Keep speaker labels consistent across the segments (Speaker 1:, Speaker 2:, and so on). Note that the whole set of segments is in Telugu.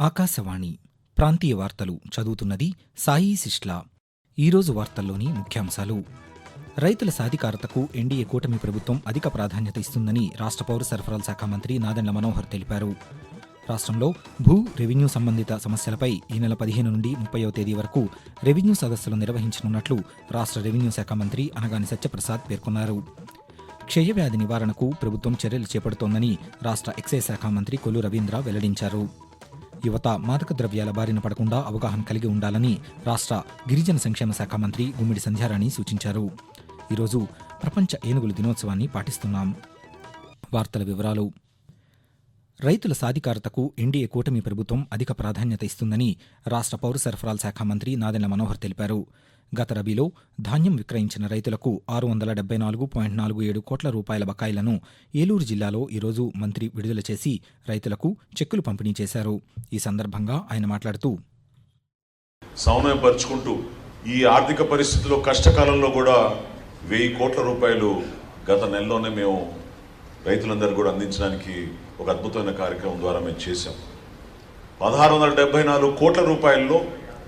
Speaker 1: ఆకాశవాణి ప్రాంతీయ వార్తలు చదువుతున్నది సాయి సిష్లా ఈరోజు వార్తల్లోని ముఖ్యాంశాలు. రైతుల సాధికారతకు ఎన్డీఏ కూటమి ప్రభుత్వం అధిక ప్రాధాన్యత ఇస్తుందని రాష్ట్ర పౌర సరఫరాల శాఖ మంత్రి నాదెండ్ల మనోహర్ తెలిపారు. రాష్ట్రంలో భూ రెవెన్యూ సంబంధిత సమస్యలపై ఈ నెల పదిహేను నుండి ముప్పైవ తేదీ వరకు రెవెన్యూ సదస్సులు నిర్వహించనున్నట్లు రాష్ట్ర రెవెన్యూ శాఖ మంత్రి అనగాని సత్యప్రసాద్ పేర్కొన్నారు. క్షయవ్యాధి నివారణకు ప్రభుత్వం చర్యలు చేపడుతోందని రాష్ట్ర ఎక్సైజ్ శాఖ మంత్రి కొల్లు రవీంద్ర వెల్లడించారు. యువత మాదక ద్రవ్యాల బారిన పడకుండా అవగాహన కలిగి ఉండాలని రాష్ట్ర గిరిజన సంక్షేమ శాఖ మంత్రి గుమ్మిడి సంధ్యారాణి సూచించారు. ఈరోజు ప్రపంచ ఏనుగుల దినోత్సవాన్ని పాటిస్తున్నాం. వార్తల వివరాలు రైతుల సాధికారతకు ఎన్డీఏ కూటమి ప్రభుత్వం అధిక ప్రాధాన్యత ఇస్తుందని రాష్ట్ర పౌర సరఫరాల శాఖ మంత్రి నాదెండ్ల మనోహర్ తెలిపారు. గత రబీలో ధాన్యం విక్రయించిన రైతులకు ఆరు వందల డెబ్బై నాలుగు పాయింట్ నాలుగు ఏడు కోట్ల రూపాయల బకాయిలను ఏలూరు జిల్లాలో ఈరోజు మంత్రి విడుదల చేసి రైతులకు చెక్కులు పంపిణీ చేశారు. ఈ సందర్భంగా ఆయన మాట్లాడుతూ
Speaker 2: సమన్వయపరుచుకుంటూ ఈ ఆర్థిక పరిస్థితిలో కష్టకాలంలో కూడా వెయ్యి కోట్ల రూపాయలు గత నెలలోనే మేము రైతులందరూ కూడా అందించడానికి ఒక అద్భుతమైన కార్యక్రమం ద్వారా మేము చేశాం. పదహారు వందల డెబ్బై నాలుగు కోట్ల రూపాయల్లో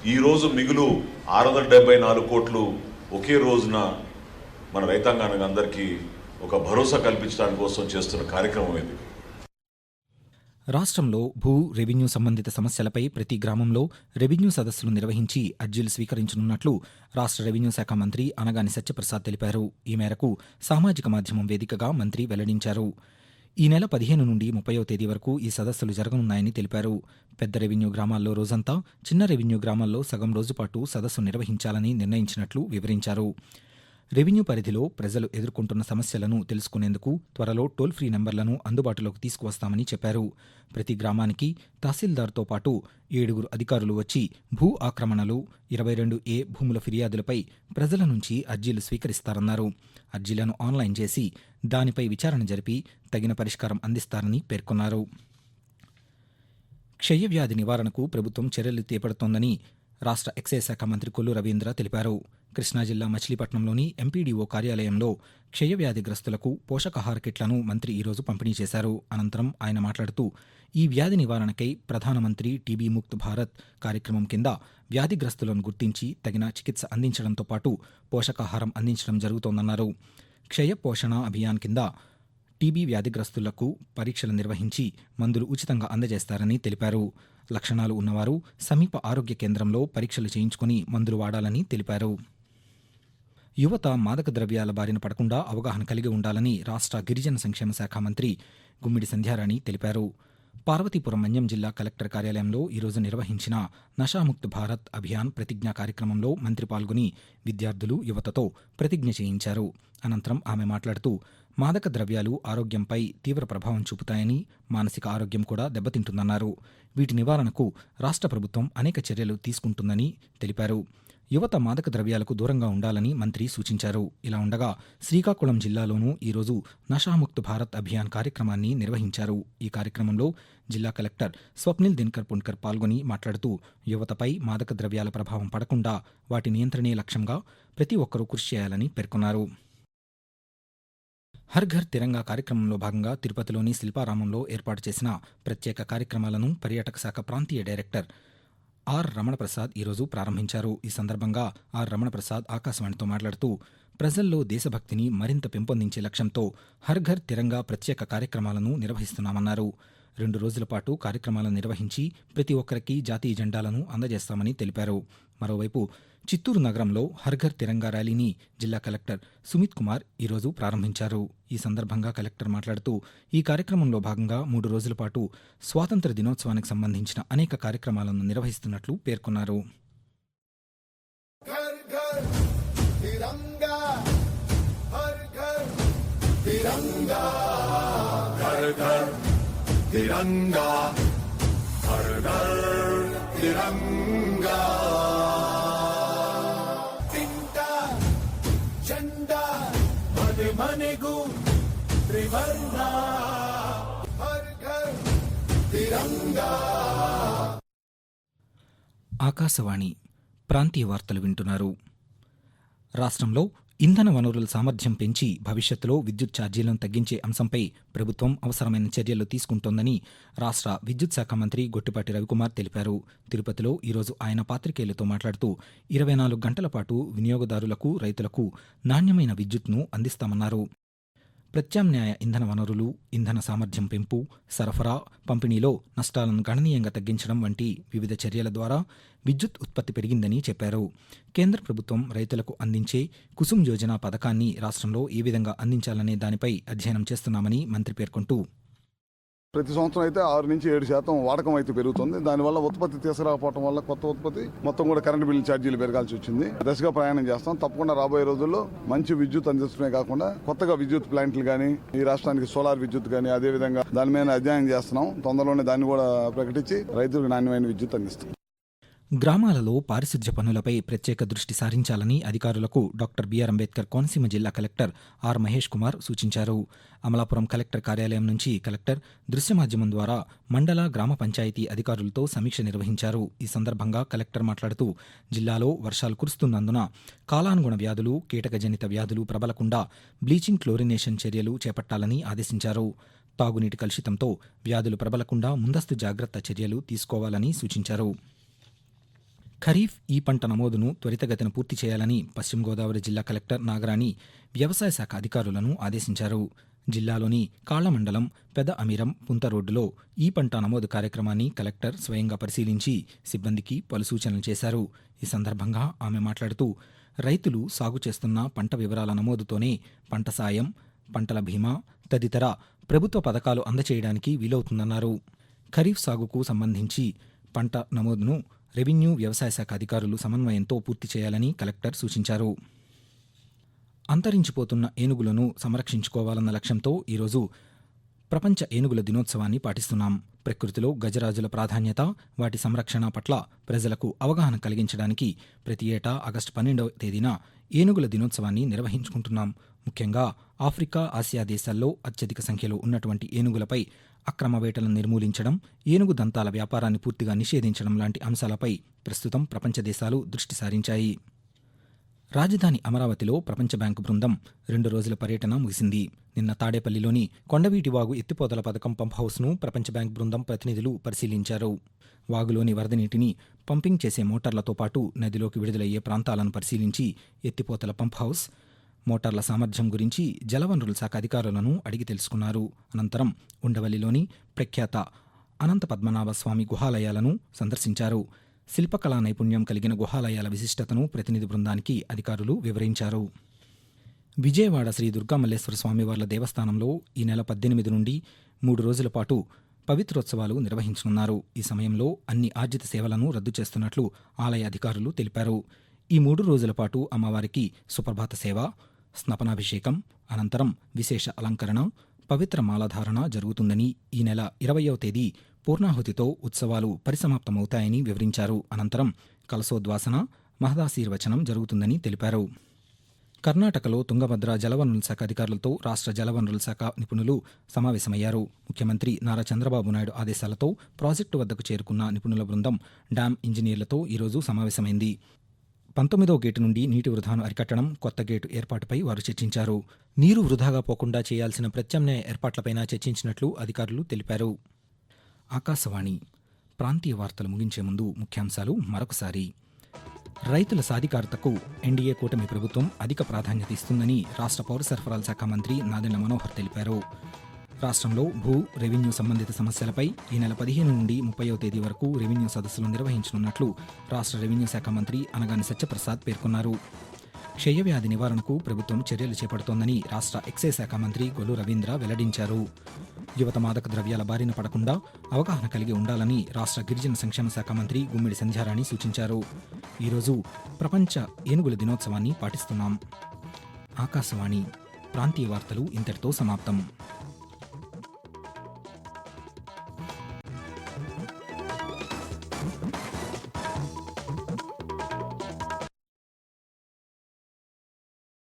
Speaker 2: ఈ రోజు మిగులు ఆరు వందల డెబ్బై నాలుగు కోట్లు ఒకే రోజున మన రైతాంగానికి అందరికీ ఒక భరోసా కల్పించడానికి కోసం చేస్తున్న కార్యక్రమం ఇది.
Speaker 1: రాష్ట్రంలో భూ రెవెన్యూ సంబంధిత సమస్యలపై ప్రతి గ్రామంలో రెవెన్యూ సదస్సులు నిర్వహించి అర్జీలు స్వీకరించనున్నట్లు రాష్ట్ర రెవెన్యూ శాఖ మంత్రి అనగాని సత్యప్రసాద్ తెలిపారు. ఈ మేరకు సామాజిక మాధ్యమం వేదికగా మంత్రి వెల్లడించారు. ఈ నెల పదిహేను నుండి ముప్పయో తేదీ వరకు ఈ సదస్సులు జరగనున్నాయని తెలిపారు. పెద్ద రెవెన్యూ గ్రామాల్లో రోజంతా చిన్న రెవెన్యూ గ్రామాల్లో సగం రోజుపాటు సదస్సు నిర్వహించాలని నిర్ణయించినట్లు వివరించారు. రెవెన్యూ పరిధిలో ప్రజలు ఎదుర్కొంటున్న సమస్యలను తెలుసుకునేందుకు త్వరలో టోల్ ఫ్రీ నెంబర్లను అందుబాటులోకి తీసుకువస్తామని చెప్పారు. ప్రతి గ్రామానికి తహసీల్దార్తో పాటు ఏడుగురు అధికారులు వచ్చి భూ ఆక్రమణలు ఇరవై రెండు ఏ భూముల ఫిర్యాదులపై ప్రజల నుంచి అర్జీలు స్వీకరిస్తారన్నారు. అర్జీలను ఆన్లైన్ చేసి దానిపై విచారణ జరిపి తగిన పరిష్కారం అందిస్తారని పేర్కొన్నారు. క్షయవ్యాధి నివారణకు ప్రభుత్వం చర్యలు చేపడుతోందని రాష్ట్ర ఎక్సైజ్ శాఖ మంత్రి కొల్లు రవీంద్ర తెలిపారు. కృష్ణా జిల్లా మచిలీపట్నంలోని ఎంపీడీఓ కార్యాలయంలో క్షయవ్యాధిగ్రస్తులకు పోషకాహార కిట్లను మంత్రి ఈరోజు పంపిణీ చేశారు. అనంతరం ఆయన మాట్లాడుతూ ఈ వ్యాధి నివారణకై ప్రధానమంత్రి టీబీ ముక్త్ భారత్ కార్యక్రమం కింద వ్యాధిగ్రస్తులను గుర్తించి తగిన చికిత్స అందించడంతో పాటు పోషకాహారం అందించడం జరుగుతోందన్నారు. క్షయ పోషణ అభియాన్ కింద టీబీ వ్యాధిగ్రస్తులకు పరీక్షలు నిర్వహించి మందులు ఉచితంగా అందజేస్తారని తెలిపారు. లక్షణాలు ఉన్నవారు సమీప ఆరోగ్య కేంద్రంలో పరీక్షలు చేయించుకుని మందులు వాడాలని తెలిపారు. యువత మాదక ద్రవ్యాల బారిన పడకుండా అవగాహన కలిగి ఉండాలని రాష్ట్ర గిరిజన సంక్షేమ శాఖ మంత్రి గుమ్మిడి సంధ్యారాణి తెలిపారు. పార్వతీపురం మన్యం జిల్లా కలెక్టర్ కార్యాలయంలో ఈరోజు నిర్వహించిన నషాముక్త్ భారత్ అభియాన్ ప్రతిజ్ఞా కార్యక్రమంలో మంత్రి పాల్గొని విద్యార్థులు యువతతో ప్రతిజ్ఞ చేయించారు. అనంతరం ఆమె మాట్లాడుతూ మాదక ద్రవ్యాలు ఆరోగ్యంపై తీవ్ర ప్రభావం చూపుతాయని మానసిక ఆరోగ్యం కూడా దెబ్బతింటుందన్నారు. వీటి నివారణకు రాష్ట్ర ప్రభుత్వం అనేక చర్యలు తీసుకుంటుందని తెలిపారు. యువత మాదక ద్రవ్యాలకు దూరంగా ఉండాలని మంత్రి సూచించారు. ఇలా ఉండగా శ్రీకాకుళం జిల్లాలోనూ ఈరోజు నషాముక్త్ భారత్ అభియాన్ కార్యక్రమాన్ని నిర్వహించారు. ఈ కార్యక్రమంలో జిల్లా కలెక్టర్ స్వప్నిల్ దినకర్ పుణ్కర్ పాల్గొని మాట్లాడుతూ యువతపై మాదక ద్రవ్యాల ప్రభావం పడకుండా వాటి నియంత్రణే లక్ష్యంగా ప్రతి ఒక్కరూ కృషి చేయాలని పేర్కొన్నారు. హర్ ఘర్ తిరంగా కార్యక్రమంలో భాగంగా తిరుపతిలోని శిల్పారామంలో ఏర్పాటు చేసిన ప్రత్యేక కార్యక్రమాలను పర్యాటక శాఖ ప్రాంతీయ డైరెక్టర్ ఆర్ రమణప్రసాద్ ఈరోజు ప్రారంభించారు. ఈ సందర్భంగా ఆర్ రమణప్రసాద్ ఆకాశవాణితో మాట్లాడుతూ ప్రజల్లో దేశభక్తిని మరింత పెంపొందించే లక్ష్యంతో హర్ఘర్ తిరంగా ప్రత్యేక కార్యక్రమాలను నిర్వహిస్తున్నామన్నారు. రెండు రోజుల పాటు కార్యక్రమాలను నిర్వహించి ప్రతి ఒక్కరికి జాతీయ జెండాలను అందజేస్తామని తెలిపారు. మరోవైపు చిత్తూరు నగరంలో హర్ఘర్ తిరంగా ర్యాలీని జిల్లా కలెక్టర్ సుమిత్ కుమార్ ఈరోజు ప్రారంభించారు. ఈ సందర్భంగా కలెక్టర్ మాట్లాడుతూ ఈ కార్యక్రమంలో భాగంగా మూడు రోజుల పాటు స్వాతంత్ర దినోత్సవానికి సంబంధించిన అనేక కార్యక్రమాలను నిర్వహిస్తున్నట్లు పేర్కొన్నారు.
Speaker 3: తిరంగా.
Speaker 1: ఆకాశవాణి ప్రాంతీయ వార్తలు వింటున్నారు. రాష్ట్రంలో ఇంధన వనరుల సామర్థ్యం పెంచి భవిష్యత్తులో విద్యుత్ ఛార్జీలను తగ్గించే అంశంపై ప్రభుత్వం అవసరమైన చర్యలు తీసుకుంటోందని రాష్ట్ర విద్యుత్ శాఖ మంత్రి గొట్టిపాటి రవికుమార్ తెలిపారు. తిరుపతిలో ఈరోజు ఆయన పాత్రికేయులతో మాట్లాడుతూ ఇరవై నాలుగు గంటల పాటు వినియోగదారులకు రైతులకు నాణ్యమైన విద్యుత్ను అందిస్తామన్నారు. ప్రత్యామ్నాయ ఇంధన వనరులు ఇంధన సామర్థ్యం పెంపు సరఫరా పంపిణీలో నష్టాలను గణనీయంగా తగ్గించడం వంటి వివిధ చర్యల ద్వారా విద్యుత్ ఉత్పత్తి పెరిగిందని చెప్పారు. కేంద్ర ప్రభుత్వం రైతులకు అందించే కుసుమ్ యోజన పథకాన్ని రాష్ట్రంలో ఏ విధంగా అందించాలనే దానిపై అధ్యయనం చేస్తున్నామని మంత్రి పేర్కొంటూ
Speaker 4: ప్రతి సంవత్సరం అయితే ఆరు నుంచి ఏడు శాతం వాడకం అయితే పెరుగుతుంది. దానివల్ల ఉత్పత్తి తీసుకురాకపోవడం వల్ల కొత్త ఉత్పత్తి మొత్తం కూడా కరెంట్ బిల్లు ఛార్జీలు పెరగాల్సి వచ్చింది. దశగా ప్రయాణం చేస్తాం. తప్పకుండా రాబోయే రోజుల్లో మంచి విద్యుత్ అందించడమే కాకుండా కొత్తగా విద్యుత్ ప్లాంట్లు కానీ ఈ రాష్ట్రానికి సోలార్ విద్యుత్ కానీ అదే విధంగా దాని మీద అధ్యయనం చేస్తున్నాం. తొందరలోనే దాన్ని కూడా ప్రకటించి రైతులకు నాణ్యమైన విద్యుత్ అందిస్తాం.
Speaker 1: గ్రామాలలో పారిశుధ్య పనులపై ప్రత్యేక దృష్టి సారించాలని అధికారులకు డాక్టర్ బిఆర్ అంబేద్కర్ కోనసీమ జిల్లా కలెక్టర్ ఆర్ మహేష్ కుమార్ సూచించారు. అమలాపురం కలెక్టర్ కార్యాలయం నుంచి కలెక్టర్ దృశ్య మాధ్యమం ద్వారా మండల గ్రామ పంచాయతీ అధికారులతో సమీక్ష నిర్వహించారు. ఈ సందర్భంగా కలెక్టర్ మాట్లాడుతూ జిల్లాలో వర్షాలు కురుస్తున్నందున కాలానుగుణ వ్యాధులు కీటకజనిత వ్యాధులు ప్రబలకుండా బ్లీచింగ్ క్లోరినేషన్ చర్యలు చేపట్టాలని ఆదేశించారు. తాగునీటి కలుషితంతో వ్యాధులు ప్రబలకుండా ముందస్తు జాగ్రత్త చర్యలు తీసుకోవాలని సూచించారు. ఖరీఫ్ ఈ పంట నమోదును త్వరితగతిన పూర్తి చేయాలని పశ్చిమ గోదావరి జిల్లా కలెక్టర్ నాగరాణి వ్యవసాయ శాఖ అధికారులను ఆదేశించారు. జిల్లాలోని కాళ్ళమండలం పెద అమీరం పుంత రోడ్డులో ఈ పంట నమోదు కార్యక్రమాన్ని కలెక్టర్ స్వయంగా పరిశీలించి సిబ్బందికి పలు సూచనలు చేశారు. ఈ సందర్భంగా ఆమె మాట్లాడుతూ రైతులు సాగు చేస్తున్న పంట వివరాల నమోదుతోనే పంట సాయం పంటల బీమా తదితర ప్రభుత్వ పథకాలు అందచేయడానికి వీలవుతుందన్నారు. ఖరీఫ్ సాగుకు సంబంధించి పంట నమోదును రెవెన్యూ వ్యవసాయ శాఖ అధికారులు సమన్వయంతో పూర్తి చేయాలని కలెక్టర్ సూచించారు. అంతరించిపోతున్న ఏనుగులను సంరక్షించుకోవాలన్న లక్ష్యంతో ఈరోజు ప్రపంచ ఏనుగుల దినోత్సవాన్ని పాటిస్తున్నాం. ప్రకృతిలో గజరాజుల ప్రాధాన్యత వాటి సంరక్షణ పట్ల ప్రజలకు అవగాహన కలిగించడానికి ప్రతి ఏటా ఆగస్టు పన్నెండవ తేదీన ఏనుగుల దినోత్సవాన్ని నిర్వహించుకుంటున్నాం. ముఖ్యంగా ఆఫ్రికా ఆసియా దేశాల్లో అత్యధిక సంఖ్యలో ఉన్నటువంటి ఏనుగులపై అక్రమ వేటలను నిర్మూలించడం ఏనుగు దంతాల వ్యాపారాన్ని పూర్తిగా నిషేధించడం లాంటి అంశాలపై ప్రస్తుతం ప్రపంచ దేశాలు దృష్టి సారించాయి. రాజధాని అమరావతిలో ప్రపంచ బ్యాంకు బృందం రెండు రోజుల పర్యటన ముగిసింది. నిన్న తాడేపల్లిలోని కొండవీటి వాగు ఎత్తిపోతల పథకం పంప్ హౌస్ను ప్రపంచ బ్యాంక్ బృందం ప్రతినిధులు పరిశీలించారు. వాగులోని వరద నీటిని పంపింగ్ చేసే మోటార్లతో పాటు నదిలోకి విడుదలయ్యే ప్రాంతాలను పరిశీలించి ఎత్తిపోతల పంప్ హౌస్ మోటార్ల సామర్థ్యం గురించి జలవనరుల శాఖ అధికారులను అడిగి తెలుసుకున్నారు. అనంతరం ఉండవల్లిలోని ప్రఖ్యాత అనంత పద్మనాభ స్వామి గుహాలయాలను సందర్శించారు. శిల్పకళా నైపుణ్యం కలిగిన గుహాలయాల విశిష్టతను ప్రతినిధి బృందానికి అధికారులు వివరించారు. విజయవాడ శ్రీ దుర్గామల్లేశ్వర స్వామివార్ల దేవస్థానంలో ఈ నెల పద్దెనిమిది నుండి మూడు రోజుల పాటు పవిత్రోత్సవాలు నిర్వహించనున్నారు. ఈ సమయంలో అన్ని ఆర్జిత సేవలను రద్దు చేస్తున్నట్లు ఆలయ అధికారులు తెలిపారు. ఈ మూడు రోజుల పాటు అమ్మవారికి సుప్రభాత సేవ స్నపనాభిషేకం అనంతరం విశేష అలంకరణ పవిత్ర మాలధారణ జరుగుతుందని ఈ నెల ఇరవయో తేదీ పూర్ణాహుతితో ఉత్సవాలు పరిసమాప్తమవుతాయని వివరించారు. అనంతరం కలసోద్వాసన మహదాశీర్వచనం జరుగుతుందని తెలిపారు. కర్ణాటకలో తుంగభద్ర జలవనరుల శాఖ అధికారులతో రాష్ట్ర జలవనరుల శాఖ నిపుణులు సమావేశమయ్యారు. ముఖ్యమంత్రి నారా చంద్రబాబు నాయుడు ఆదేశాలతో ప్రాజెక్టు వద్దకు చేరుకున్న నిపుణుల బృందం డ్యాం ఇంజనీర్లతో ఈరోజు సమావేశమైంది. పంతొమ్మిదవ గేటు నుండి నీటి వృధాను అరికట్టడం కొత్త గేటు ఏర్పాటుపై వారు చర్చించారు. నీరు వృధాగా పోకుండా చేయాల్సిన ప్రత్యామ్నాయ ఏర్పాట్లపైన చర్చించినట్లు అధికారులు తెలిపారు. ఆకాశవాణి ప్రాంతీయ వార్తలు ముగించే ముందు ముఖ్యాంశాలు మరొకసారి. రైతుల సాధికారతకు ఎన్డీఏ కూటమి ప్రభుత్వం అధిక ప్రాధాన్యత ఇస్తుందని రాష్ట్ర పౌర సరఫరాల శాఖ మంత్రి నాదెండ్ల మనోహర్ తెలిపారు. రాష్ట్రంలో భూ రెవెన్యూ సంబంధిత సమస్యలపై ఈ నెల పదిహేను నుండి ముప్పైవ తేదీ వరకు రెవెన్యూ సదస్సులు నిర్వహించనున్నట్లు రాష్ట్ర రెవెన్యూ శాఖ మంత్రి అనగాని సత్యప్రసాద్ పేర్కొన్నారు. క్షయవ్యాధి నివారణకు ప్రభుత్వం చర్యలు చేపడుతోందని రాష్ట్ర ఎక్సైజ్ శాఖ మంత్రి గొల్లు రవీంద్ర వెల్లడించారు. యువత మాదక ద్రవ్యాల బారిన పడకుండా అవగాహన కలిగి ఉండాలని రాష్ట్ర గిరిజన సంక్షేమ శాఖ మంత్రి గుమ్మిడి సంధ్యారాణి సూచించారు. ఈరోజు ప్రపంచ ఏనుగుల దినోత్సవాన్ని పాటిస్తున్నాం. ఆకాశవాణి ప్రాంతీయ వార్తలు ఇంతటితో సమాప్తం.